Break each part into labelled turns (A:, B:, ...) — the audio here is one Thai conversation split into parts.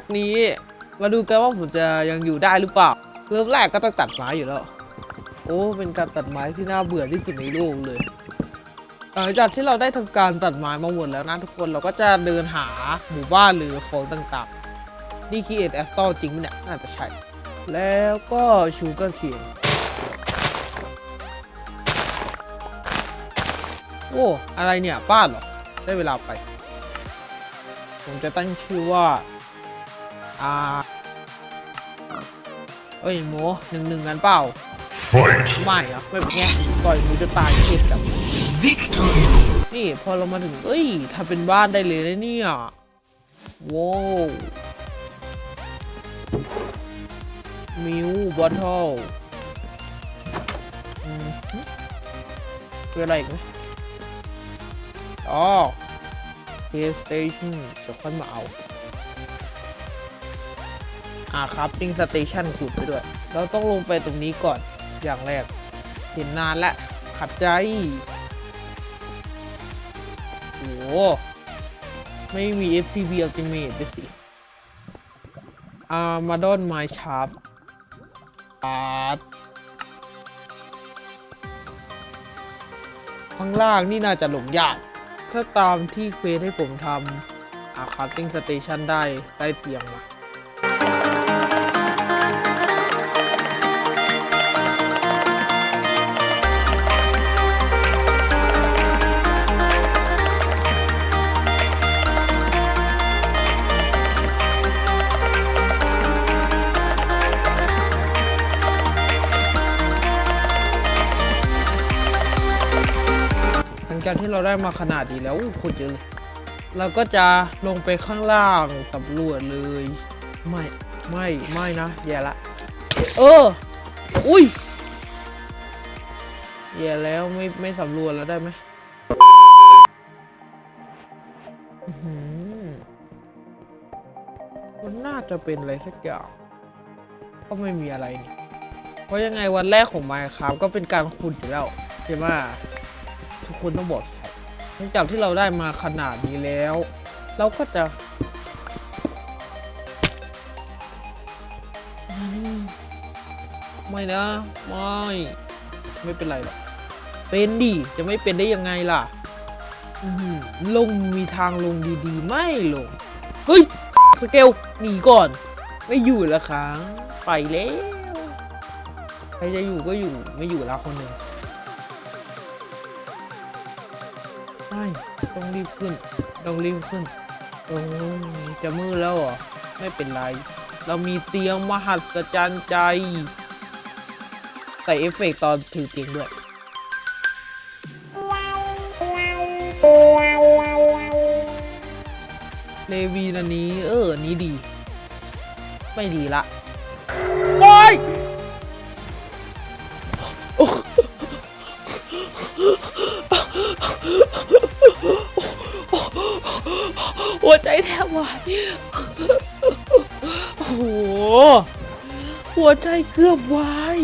A: กนี้ มาดูกันว่าผมจะยังอยู่ได้หรือเปล่า เริ่มแรกก็ต้องตัดไม้อยู่แล้ว โอ้ เป็นการตัดไม้ที่น่าเบื่อที่สุดในโลกเลยหลังจากที่เราได้ทำการตัดไม้มาหมดแล้วนะทุกคนเราก็จะเดินหาหมู่บ้านหรือของต่างๆ นี่คีเอทแอสตอจริงไหมเนี่ยน่าจะใช่ แล้วก็ชูเกอร์เคียนโอ้ อะไรเนี่ยบ้านเหรอ ได้เวลาไป ผมจะตั้งชื่อว่า อ่าเอ้ยโมหนึ่งหนึ่งกันเปล่า
B: Fight!
A: ไม่อะไม่เป็นไงก่อยหนูจะตายเข็ดกับ
B: Victory!
A: นี่พอเรามาถึง เอ้ยทำเป็นบ้านได้เลยนะเนี่ยว้าวมิวบอทเทิลคืออะไรอีกไหมอ๋อ PlayStation จะค่อยมาเอา อ่าครับปิ้งสเตชันขุดไปด้วย เราต้องลงไปตรงนี้ก่อนอย่างแรก เห็นนานแล้วขัดใจ โอ้โหไม่มี FTV Ultimate ด้วยสิอามาดอนไมชาร์ปอาร์ตข้างล่างนี่น่าจะหลงยาก ถ้าตามที่เควสให้ผมทำอาคาร์ติ้งสเตชันได้ได้เตียงมา หลังจากที่เราได้มาขนาดนี้แล้วขุดเยอะเลยเราก็จะลงไปข้างล่างสำรวจเลย ไม่ไม่ไม่นะแย่ละ เออ อุ้ยแย่แล้วไม่ไม่สำรวจแล้วได้ไหมอื้อหือมันน่าจะเป็นอะไรสักอย่าง ก็ไม่มีอะไรนี่เพราะยังไงวันแรกของ Minecraft ก็เป็นการขุดอยู่แล้วใช่ไหมทุก คนต้องบอกใช่หลังจากที่เราได้มาขนาดนี้แล้ว เราก็จะไม่นะ ไม่ ไม่เป็นไรหรอกเป็นดิ จะไม่เป็นได้ยังไงล่ะลงมีทางลงดีๆ ไม่ลง เฮ้ยสเกลหนีก่อน ไม่อยู่แล้วครั้งไปแล้ว ใครจะอยู่ก็อยู่ไม่อยู่แล้วคนหนึ่ง ช่ต้องรีบขึ้น ต้องรีบขึ้นโอ้ยจะมืดแล้วเหรอ ไม่เป็นไร เรามีเตียงมหัศจรรย์ใจ ใส่เอฟเฟกต์ตอนถือเตียงด้วยเลวีนันนี้ เออนนี้ดี ไม่ดีละโอ้ย หัวใจแทบวายโอ้โห หัวใจเกือบวาย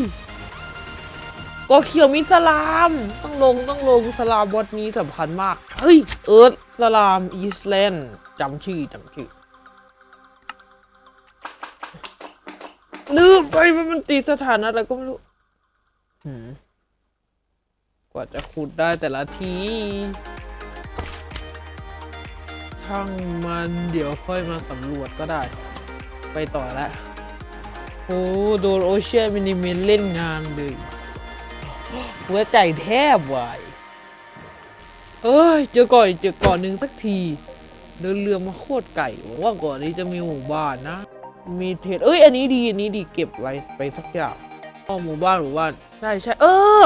A: ก็เขียวมีสลาม ต้องลงต้องลงสลามบทนี้สำคัญมาก เฮ้ย เอิร์ธสลามอีสแลนด์จำชื่อจำชื่อ ลืมไปว่ามันตีสถานะอะไรก็ไม่รู้หืมกว่าจะขุดได้แต่ละที ช่างมันเดี๋ยวค่อยมาสำรวจก็ได้ ไปต่อแล้วโอ้โดนโอเชียนมินิเมนเล่นงานเลยหัวใจแทบวายเอ้ย เจอก่อนเจอก่อนหนึ่งสักที เดินเรือมาโคตรไก่หวังว่าก่อนนี้จะมีหมู่บ้านนะ มีเทศเอ้ย อันนี้ดี อันนี้ดีเก็บไว้ไปสักอย่างอ๋อหมู่บ้านหมู่บ้านใช่ใช่เออ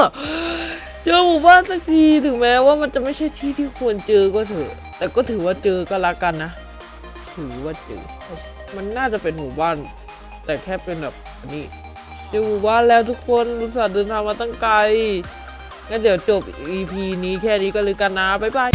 A: เจอหมู่บ้านสักทีถึงแม้ว่ามันจะไม่ใช่ที่ที่ควรเจอก็เถอะ แต่ก็ถือว่าเจอก็รักกันนะ ถือว่าเจอ มันน่าจะเป็นหมู่บ้าน แต่แค่เป็นแบบอันนี้เจอหมู่บ้านแล้วทุกคนรู้สึกเดินทางมาตั้งไกลงั้นเดี๋ยวจบ EP นี้แค่นี้ก็เลยกันนะ บ๊ายบาย